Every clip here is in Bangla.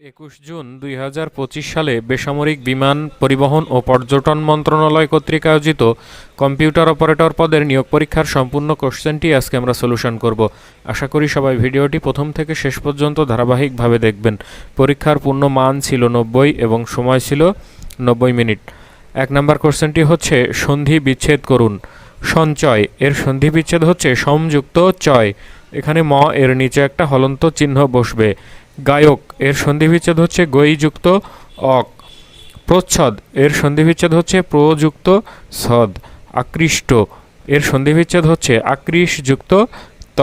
একুশ জুন দুই হাজার পঁচিশ সালে বেসামরিক বিমান পরিবহন ও পর্যটন মন্ত্রণালয় কর্তৃক আয়োজিত কম্পিউটার অপারেটর পদের নিয়োগ পরীক্ষার সম্পূর্ণ কোশ্চেনটি আজকে আমরা সলিউশন করব। আশা করি সবাই ভিডিওটি প্রথম থেকে শেষ পর্যন্ত ধারাবাহিকভাবে দেখবেন। পরীক্ষার পূর্ণ মান ছিল নব্বই এবং সময় ছিল নব্বই মিনিট। এক নম্বর কোশ্চেনটি হচ্ছে, সন্ধি বিচ্ছেদ করুন। সঞ্চয়, এর সন্ধি বিচ্ছেদ হচ্ছে সংযুক্ত চয়। এখানে ম, এর নিচে একটা হলন্ত চিহ্ন বসবে। গায়ক, এর সন্ধিবিচ্ছেদ হচ্ছে গৈযুক্ত অক। প্রচ্ছদ, এর সন্ধিবিচ্ছেদ হচ্ছে প্রযুক্ত সদ। আকৃষ্ট, এর সন্ধিবিচ্ছেদ হচ্ছে আকৃষযুক্ত ত।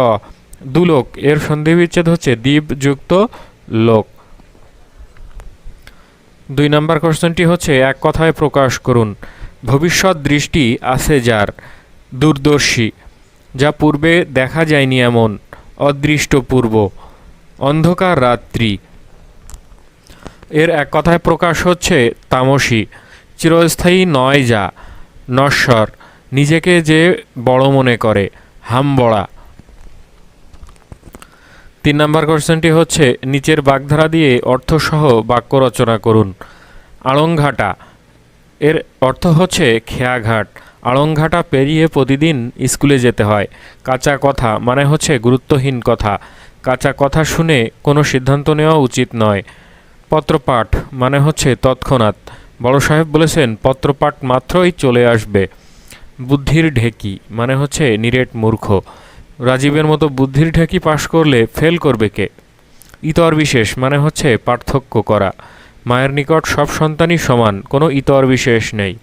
দুলোক, এর সন্ধিবিচ্ছেদ হচ্ছে দ্বীপযুক্ত লোক। দুই নম্বর কোশ্চেনটি হচ্ছে, এক কথায় প্রকাশ করুন। ভবিষ্যৎ দৃষ্টি আছে যার, দূরদর্শী, যা পূর্বে দেখা যায়নি এমন অদৃষ্ট পূর্ব অন্ধকার রাত্রি। এর এক কথায় প্রকাশ হচ্ছে তামসী। চিরস্থায়ী নয় যা, নশ্বর, নিজেকে যে বড় মনে করে, হামবড়া। তিন নম্বর কোশ্চেনটি হচ্ছে, নিচের বাগধারা দিয়ে অর্থসহ বাক্য রচনা করুন। আড়ংঘাটা এর অর্থ হচ্ছে খেয়াঘাট। আড়ংঘাটা পেরিয়ে প্রতিদিন স্কুলে যেতে হয়। কাঁচা কথা মানে হচ্ছে গুরুত্বহীন কথা। কাঁচা কথা শুনে কোনো সিদ্ধান্ত নেওয়া উচিত নয়। পত্রপাঠ মানে হচ্ছে তৎক্ষণাৎ। বড় সাহেব বলেছেন, পত্রপাঠ মাত্রই চলে আসবে। বুদ্ধির ঢেকি মানে হচ্ছে নিরেট মূর্খ। রাজীবের মতো বুদ্ধির ঢেকি পাশ করলে ফেল করবে কে? ইতর বিশেষ মানে হচ্ছে পার্থক্য করা। মায়ের নিকট সব সন্তানই সমান, কোনো ইতর বিশেষ নেই।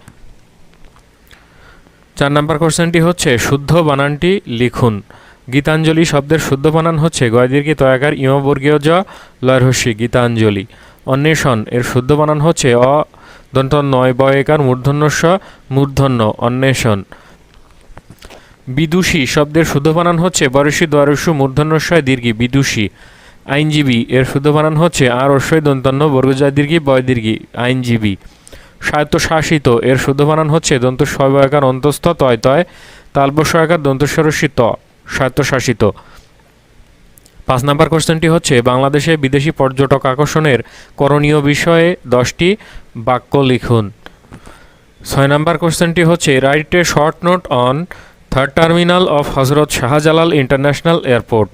চার নম্বর কোশ্চেনটি হচ্ছে, শুদ্ধ বানানটি লিখুন। গীতাঞ্জলি শব্দের শুদ্ধ বানান হচ্ছে গয়দীর্ঘি তয়াকার ইমবর্গীয় জ লয়রহস্যি গীতাঞ্জলি। অন্বেষণ, এর শুদ্ধ বানান হচ্ছে অ দন্ত নয় বয়কার মূর্ধন্যস্ব মূর্ধন্য, অন্বেষণ। বিদুষী শব্দের শুদ্ধ বানান হচ্ছে বরসী দ্বারস্য মূর্ধন্যস্বয় দীর্ঘি বিদুষী। আইনজীবী, এর শুদ্ধ বানান হচ্ছে আর অশ্বয় দন্তন্য বর্গজয় দীর্ঘি বয় দীর্ঘি আইনজীবী। স্বায়ত্তশাসিত, এর শুদ্ধ বানান হচ্ছে দন্ত সয়বয়কার অন্তস্থ তয় তয় তালবস্বয়কার দন্তস্বরস্বী ত। স্বায়ত্তশাসিত। পাঁচ নম্বর কোশ্চেনটি হচ্ছে, বাংলাদেশে বিদেশি পর্যটক আকর্ষণের করণীয় বিষয়ে দশটি বাক্য লিখুন। ছয় নম্বর কোশ্চেনটি হচ্ছে, write a short note on third terminal of Hazrat Shahjalal international airport.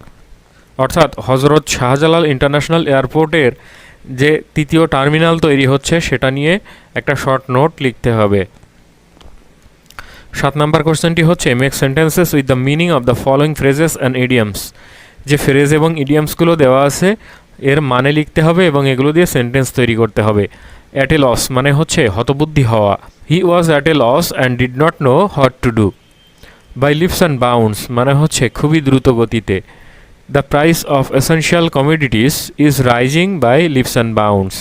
অর্থাৎ হজরত শাহজালাল ইন্টারন্যাশনাল এয়ারপোর্টের যে তৃতীয় টার্মিনাল তৈরি হচ্ছে, সেটা নিয়ে একটা শর্ট নোট লিখতে হবে। সাত নম্বর কোশ্চেনটি হচ্ছে make sentences with the meaning of the following phrases and idioms যে ফ্রেজ এবং ইডিয়ামসগুলো দেওয়া আছে, এর মানে লিখতে হবে এবং এগুলো দিয়ে সেন্টেন্স তৈরি করতে হবে। অ্যাট এ লস মানে হচ্ছে হতবুদ্ধি হওয়া। He was at a loss and did not know what to do by leaps and bounds মানে হচ্ছে খুবই দ্রুত গতিতে। The price of essential commodities is rising by leaps and bounds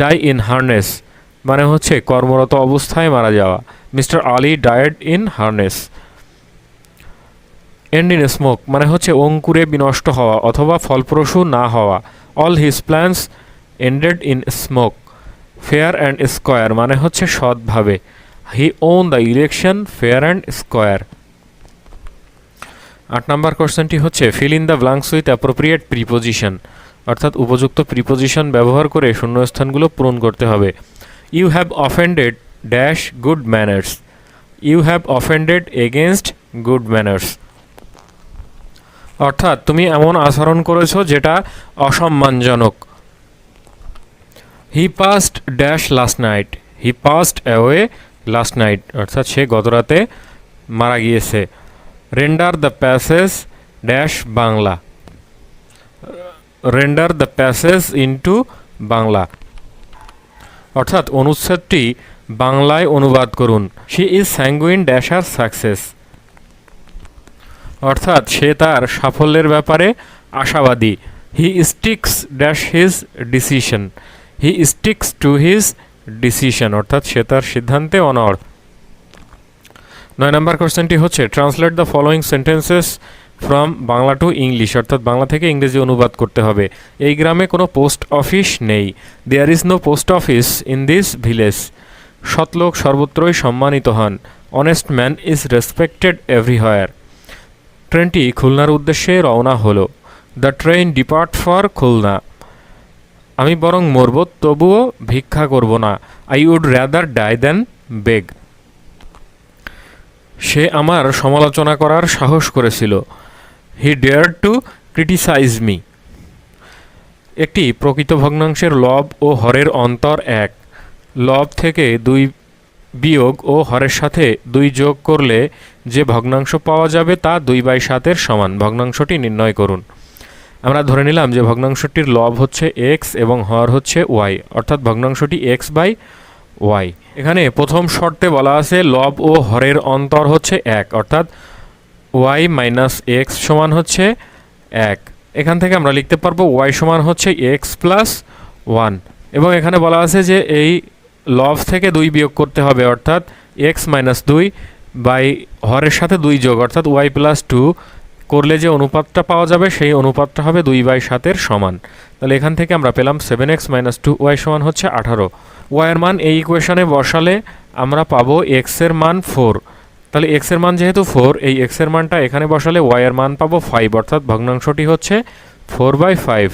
die in harness মানে হচ্ছে কর্মরত অবস্থায় মারা যাওয়া। Mister Ali died in harness. End in smoke মানে হচ্ছে অঙ্কুরে বিনষ্ট হওয়া অথবা ফলপ্রসূ না হওয়া। All his plans ended in smoke, fair and square মানে হচ্ছে সৎভাবে। He won the election, fair and square. আট নম্বর কোশ্চেনটি হচ্ছে, fill in the blanks with appropriate preposition, অর্থাৎ উপযুক্ত প্রিপোজিশন ব্যবহার করে শূন্যস্থানগুলো পূরণ করতে হবে। You have offended dash good manners you have offended against good manners অর্থাৎ তুমি এমন আচরণ করেছ যেটা অসম্মানজনক। He passed dash last night he passed away last night অর্থাৎ সে গতরাতে মারা গিয়েছে। Render the passage dash Bangla. Render the passage into Bangla. অর্থাৎ অনুচ্ছেদটি বাংলায় অনুবাদ করুন। She is sanguine dash her success অর্থাৎ সে তার সাফল্যের ব্যাপারে আশাবাদী। He sticks dash his decision he sticks to his decision অর্থাৎ সে তার সিদ্ধান্তে অনড়। নয় নম্বর কোশ্চেনটি হচ্ছে translate the following sentences from Bangla to English অর্থাৎ বাংলা থেকে ইংরেজি অনুবাদ করতে হবে। এই গ্রামে কোনো পোস্ট অফিস নেই। There is no post office in this village সৎলোক সর্বত্রই সম্মানিত হন। Honest man is respected everywhere ট্রেনটি খুলনার উদ্দেশ্যে রওনা হলো। The train depart for Khulna. আমি বরং মরব, তবুও ভিক্ষা করব না। I would rather die than beg সে আমার সমালোচনা করার সাহস করেছিল। He dare to criticise me একটি প্রকৃত ভগ্নাংশের লব ও হরের অন্তর এক। লব থেকে দুই বিয়োগ ও হরের সাথে দুই যোগ করলে যে ভগ্নাংশ পাওয়া যাবে তা দুই বাই সাতের সমান। ভগ্নাংশটি নির্ণয় করুন। আমরা ধরে নিলাম যে ভগ্নাংশটির লব হচ্ছে এক্স এবং হর হচ্ছে ওয়াই অর্থাৎ ভগ্নাংশটি এক্স বাই ওয়াই এখানে প্রথম শর্তে বলা আছে লব ও হরের অন্তর হচ্ছে এক, অর্থাৎ ওয়াই মাইনাস এক্স সমান হচ্ছে এক। এখান থেকে আমরা লিখতে পারব ওয়াই সমান হচ্ছে এক্স প্লাস ওয়ান এবং এখানে বলা আছে যে এই লব থেকে দুই বিয়োগ করতে হবে, অর্থাৎ এক্স মাইনাস দুই বাই হরের সাথে দুই যোগ, অর্থাৎ ওয়াই প্লাস টু করলে যে অনুপাতটা পাওয়া যাবে সেই অনুপাতটা হবে দুই বাই সাতের সমান। তাহলে এখান থেকে আমরা পেলাম seven X minus two Y সমান হচ্ছে আঠারো। ওয়াইয়ের মান এই ইকুয়েশনে বসালে আমরা পাবো এক্সের মান ফোর তাহলে এক্সের মান যেহেতু ফোর এই এক্সের মানটা এখানে বসালে ওয়াইয়ের মান পাবো ফাইভ অর্থাৎ ভগ্নাংশটি হচ্ছে ফোর বাই ফাইভ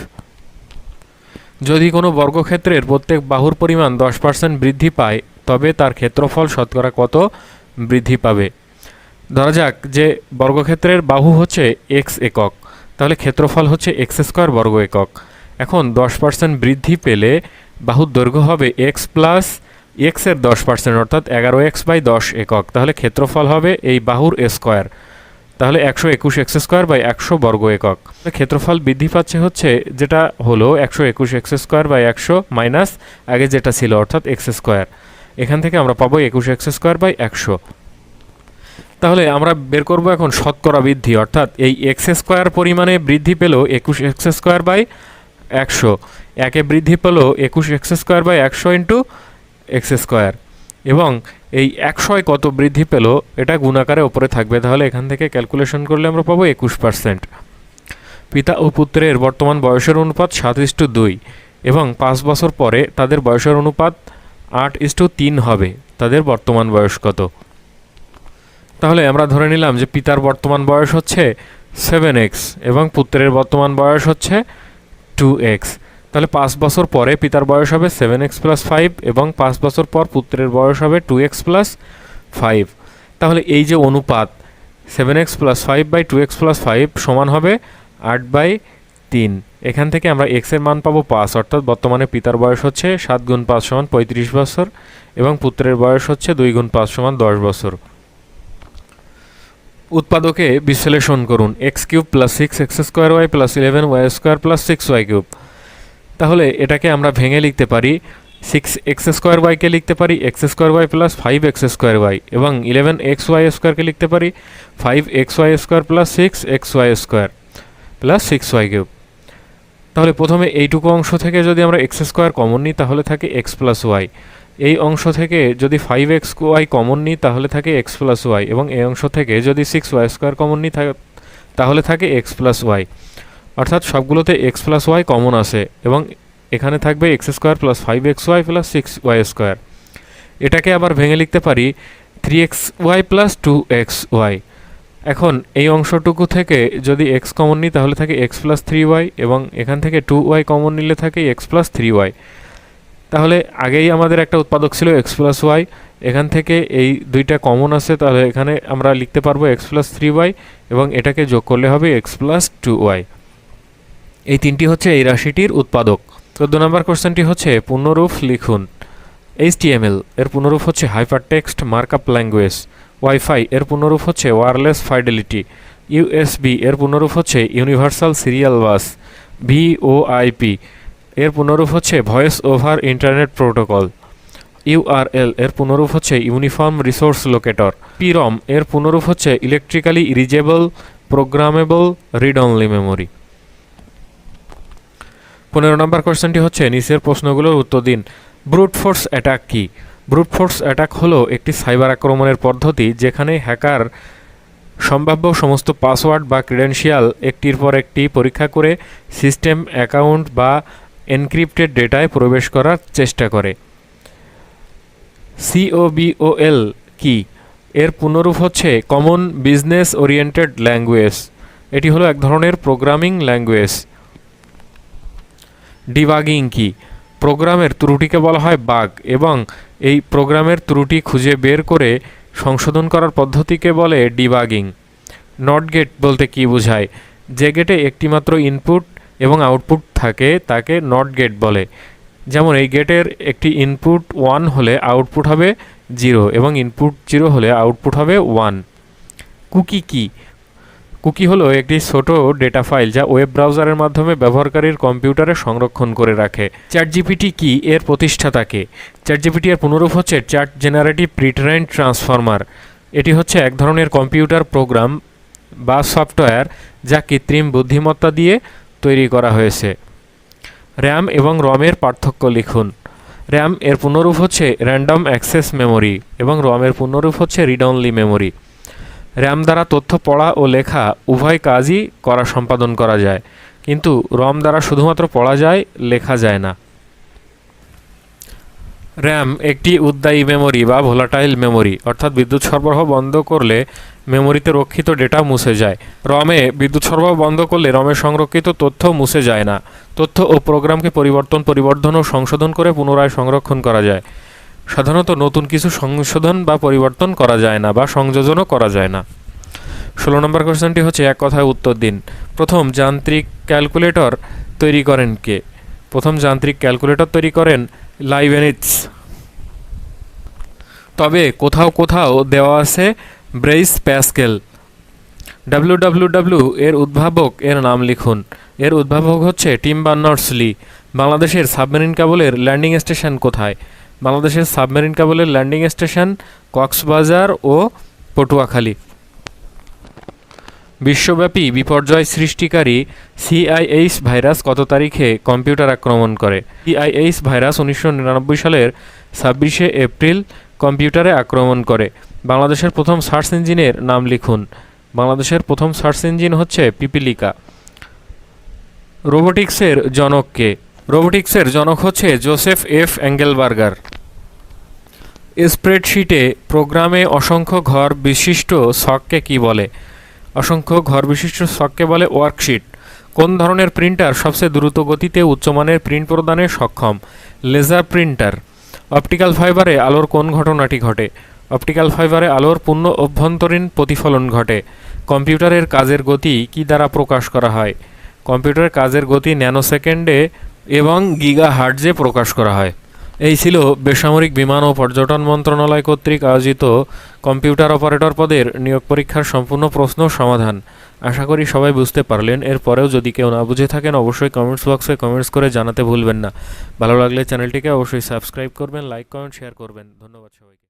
যদি কোনো বর্গক্ষেত্রের প্রত্যেক বাহুর পরিমাণ দশ পার্সেন্ট বৃদ্ধি পায়, তবে তার ক্ষেত্রফল শতকরা কত বৃদ্ধি পাবে? ধরা যাক যে বর্গক্ষেত্রের বাহু হচ্ছে এক্স একক, তাহলে ক্ষেত্রফল হচ্ছে এক্স স্কোয়ার বর্গ একক। এখন দশ পার্সেন্ট বৃদ্ধি পেলে বাহুর দৈর্ঘ্য হবে এক্স প্লাস এক্সের দশ পার্সেন্ট অর্থাৎ এগারো এক্স বাই দশ একক, তাহলে ক্ষেত্রফল হবে এই বাহুর স্কোয়ার। তাহলে একশো একুশ এক্স স্কোয়ার বাই একশো বর্গ একক। ক্ষেত্রফল বৃদ্ধি পাচ্ছে হচ্ছে যেটা হলো একশো একুশ এক্স স্কোয়ার বাই একশো মাইনাস আগে যেটা ছিল অর্থাৎ এক্স স্কোয়ার। এখান থেকে আমরা পাবো একুশ এক্স স্কোয়ার বাই একশো। তাহলে আমরা বের করব এখন শতকরা বৃদ্ধি, অর্থাৎ এই এক্স স্কোয়ার পরিমাণে বৃদ্ধি পেল একুশ এক্স স্কোয়ার বাই একশো। একে বৃদ্ধি পেল একুশ এক্স স্কোয়ার বাই একশো ইন্টু এক্স স্কোয়ার। এবং এই একশোয় কত বৃদ্ধি পেল, এটা গুণাকারে ওপরে থাকবে। তাহলে এখান থেকে ক্যালকুলেশন করলে আমরা পাবো একুশ পার্সেন্ট পিতা ও পুত্রের বর্তমান বয়সের অনুপাত সাত ইস্টু দুই এবং পাঁচ বছর পরে তাদের বয়সের অনুপাত আট ইস্টু তিন হবে। তাদের বর্তমান বয়স কত? তাহলে আমরা ধরে নিলাম যে পিতার বর্তমান বয়স হচ্ছে সেভেন এক্স এবং পুত্রের বর্তমান বয়স হচ্ছে টু এক্স। তাহলে পাঁচ বছর পরে পিতার বয়স হবে সেভেন এক্স প্লাস ফাইভ এবং পাঁচ বছর পর পুত্রের বয়স হবে টু এক্স প্লাস ফাইভ তাহলে এই যে অনুপাত seven X plus five by two X plus five সমান হবে আট বাই তিন। এখান থেকে আমরা এক্সের মান পাবো পাঁচ, অর্থাৎ বর্তমানে পিতার বয়স হচ্ছে সাত গুণ পাঁচ সমান পঁয়ত্রিশ বছর এবং পুত্রের বয়স হচ্ছে দুই গুণ পাঁচ সমান দশ বছর। উৎপাদকে বিশ্লেষণ করুন X cube plus six X square Y plus eleven Y square plus six Y cube তাহলে এটাকে আমরা ভেঙে লিখতে পারি সিক্স এক্স স্কোয়ার ওয়াইকে লিখতে পারি X square Y plus five X square Y এবং ইলেভেন এক্স ওয়াই স্কোয়ারকে লিখতে পারি five X Y square plus six X Y square plus six Y cube তাহলে প্রথমে এইটুকু অংশ থেকে যদি আমরা এক্স স্কোয়ার কমন নিই, তাহলে থাকে এক্স প্লাস ওয়াই এই অংশ থেকে যদি ফাইভ এক্স ওয়াই কমন নিই, তাহলে থাকে এক্স প্লাস ওয়াই এবং এই অংশ থেকে যদি সিক্স ওয়াই স্কোয়ার কমন নিই তাহলে থাকে এক্স প্লাস ওয়াই অর্থাৎ সবগুলোতে এক্স প্লাস ওয়াই কমন আসে এবং এখানে থাকবে X square plus five X Y plus six Y square এটাকে আবার ভেঙে লিখতে পারি three X Y plus two X Y এখন এই অংশটুকু থেকে যদি এক্স কমন নিই, তাহলে থাকে এক্স প্লাস থ্রি ওয়াই এবং এখান থেকে টু ওয়াই কমন নিলে থাকে এক্স প্লাস থ্রি ওয়াই তাহলে আগেই আমাদের একটা উৎপাদক ছিল এক্স প্লাস ওয়াই এখান থেকে এই দুইটা কমন আছে, তাহলে এখানে আমরা লিখতে পারব এক্স প্লাস থ্রি ওয়াই এবং এটাকে যোগ করলে হবে এক্স প্লাস টু ওয়াই এই তিনটি হচ্ছে এই রাশিটির উৎপাদক। চোদ্দ নম্বর কোশ্চেনটি হচ্ছে, পূর্ণরূপ লিখুন। এইচ এইচটিএমএল এর পূর্ণরূপ হচ্ছে hyper text markup language. Wifi এর পূর্ণরূপ হচ্ছে ওয়ারলেস ফাইডেলিটি। ইউএসবি এর পূর্ণরূপ হচ্ছে ইউনিভার্সাল সিরিয়াল বাস ভিওআইপি এর পুনরূপ হচ্ছে voice over internet protocol. URL এর পুনরূপ হচ্ছে ইউনিফর্ম রিসোর্স লোকেটর। পিরম এর পুনরূপ হচ্ছে electrically erasable programmable, read only memory. পনেরো নম্বর কোয়েশ্চেনটি হচ্ছে, নিচের প্রশ্নগুলোর উত্তর দিন। ব্রুট ফোর্স অ্যাটাক কী? ব্রুট ফোর্স অ্যাটাক হলো একটি সাইবার আক্রমণের পদ্ধতি যেখানে হ্যাকার সম্ভাব্য সমস্ত পাসওয়ার্ড বা ক্রিডেন্সিয়াল একটির পর একটি পরীক্ষা করে সিস্টেম অ্যাকাউন্ট বা এনক্রিপ্টেড ডেটায় প্রবেশ করার চেষ্টা করে। সিওবিওএল কি? এর পুনরূপ হচ্ছে কমন বিজনেস ওরিয়েন্টেড ল্যাঙ্গুয়েজ এটি হলো এক ধরনের প্রোগ্রামিং ল্যাঙ্গুয়েজ ডিবাগিং কি? প্রোগ্রামের ত্রুটিকে বলা হয় বাগ এবং এই প্রোগ্রামের ত্রুটি খুঁজে বের করে সংশোধন করার পদ্ধতিকে বলে ডিবাগিং। নট গেট বলতে কি বোঝায়? যে গেটে একটিমাত্র ইনপুট এবং আউটপুট থাকে, তাকে নট গেট বলে। যেমন এই গেটের একটি ইনপুট ওয়ান হলে আউটপুট হবে জিরো এবং ইনপুট জিরো হলে আউটপুট হবে ওয়ান। কুকি কি? কুকি হলো একটি ছোট ডেটা ফাইল যা ওয়েব ব্রাউজারের মাধ্যমে ব্যবহারকারীর কম্পিউটারে সংরক্ষণ করে রাখে। চ্যাট জিপিটি কি এর প্রতিষ্ঠাতাকে চ্যাট জিপিটি এর পুনরূপ হচ্ছে চ্যাট জেনারেটিভ প্রিটারেন্ট ট্রান্সফর্মার। এটি হচ্ছে এক ধরনের কম্পিউটার প্রোগ্রাম বা সফটওয়্যার যা কৃত্রিম বুদ্ধিমত্তা দিয়ে তৈরি করা হয়েছে। র্যাম এবং রমের পার্থক্য লিখুন। র্যাম এর পুনরূপ হচ্ছে র্যান্ডম অ্যাক্সেস মেমোরি এবং রমের পুনরূপ হচ্ছে রিড অনলি মেমোরি। র্যাম দ্বারা তথ্য পড়া ও লেখা উভয় কাজই করা সম্পাদন করা যায়। কিন্তু রম দ্বারা শুধুমাত্র পড়া যায়, লেখা যায় না। র্যাম একটি উদ্দায়ী মেমোরি বা ভোলাটাইল মেমোরি, অর্থাৎ বিদ্যুৎ সরবরাহ বন্ধ করলে মেমোরিতে রক্ষিত ডেটা মুছে যায়। রমে বিদ্যুৎ সরবরাহ বন্ধ করলে রমে সংরক্ষিত তথ্য মুছে যায় না। তথ্য ও প্রোগ্রামকে পরিবর্তন, পরিবর্ধন ও সংশোধন করে পুনরায় সংরক্ষণ করা যায়। সাধারণত নতুন কিছু সংশোধন বা পরিবর্তন করা যায় না বা সংযোজনও করা যায় না। ষোলো নম্বর কোশ্চেনটি হচ্ছে এক কথায় উত্তর দিন। প্রথম, যান্ত্রিক ক্যালকুলেটর তৈরি করেন কে? প্রথম, যান্ত্রিক ক্যালকুলেটর তৈরি করেন লাইবেনিটস তবে কোথাও কোথাও দেওয়া আছে Blaise Pascal. W W W এর উদ্ভাবক এর নাম লিখুন। এর উদ্ভাবক হচ্ছে টিম বার্নার্স লি বাংলাদেশের সাবমেরিন কেবলের ল্যান্ডিং স্টেশন কোথায়? বাংলাদেশের সাবমেরিন কেবলের ল্যান্ডিং স্টেশন, কক্সবাজার ও পটুয়াখালী। বিশ্বব্যাপী বিপর্যয় সৃষ্টিকারী সিআইএইচ ভাইরাস কত তারিখে কম্পিউটার আক্রমণ করে? সিআইএইচ ভাইরাস উনিশশো নিরানব্বই সালের ছাব্বিশে এপ্রিল কম্পিউটারে আক্রমণ করে। বাংলাদেশের প্রথম সার্চ ইঞ্জিনের নাম লিখুন। বাংলাদেশের প্রথম সার্চ ইঞ্জিন হচ্ছে পিপিলিকা। রোবোটিক্সের জনককে রোবোটিক্সের জনক হচ্ছে জোসেফ এফ অ্যাঙ্গেলবার্গার স্প্রেডশিটে প্রোগ্রামে অসংখ্য ঘর বিশিষ্ট শখকে কি বলে? অসংখ্য ঘর বিশিষ্ট শখকে বলে ওয়ার্কশিট। কোন ধরনের প্রিন্টার সবচেয়ে দ্রুত গতিতে উচ্চমানের প্রিন্ট প্রদানে সক্ষম? Laser printer. অপটিক্যাল ফাইবারে আলোর কোন ঘটনাটি ঘটে? অপটিক্যাল ফাইবারে আলোর পূর্ণ অভ্যন্তরীণ প্রতিফলন ঘটে। কম্পিউটারের কাজের গতি কি দ্বারা প্রকাশ করা হয়? কম্পিউটারের কাজের গতি ন্যানো সেকেন্ডে এবং গিগা হার্টজে প্রকাশ করা হয়। এই ছিল বেসামরিক বিমান ও পর্যটন মন্ত্রণালয় কর্তৃক আয়োজিত কম্পিউটার অপারেটর পদের নিয়োগ পরীক্ষার সম্পূর্ণ প্রশ্ন সমাধান। আশা করি সবাই বুঝতে পারলেন। এরপরেও যদি কেউ না বুঝে থাকেন, অবশ্যই কমেন্টস বক্সে কমেন্টস করে জানাতে ভুলবেন না। ভালো লাগলে চ্যানেলটিকে অবশ্যই সাবস্ক্রাইব করবেন, লাইক, কমেন্ট, শেয়ার করবেন। ধন্যবাদ সবাইকে।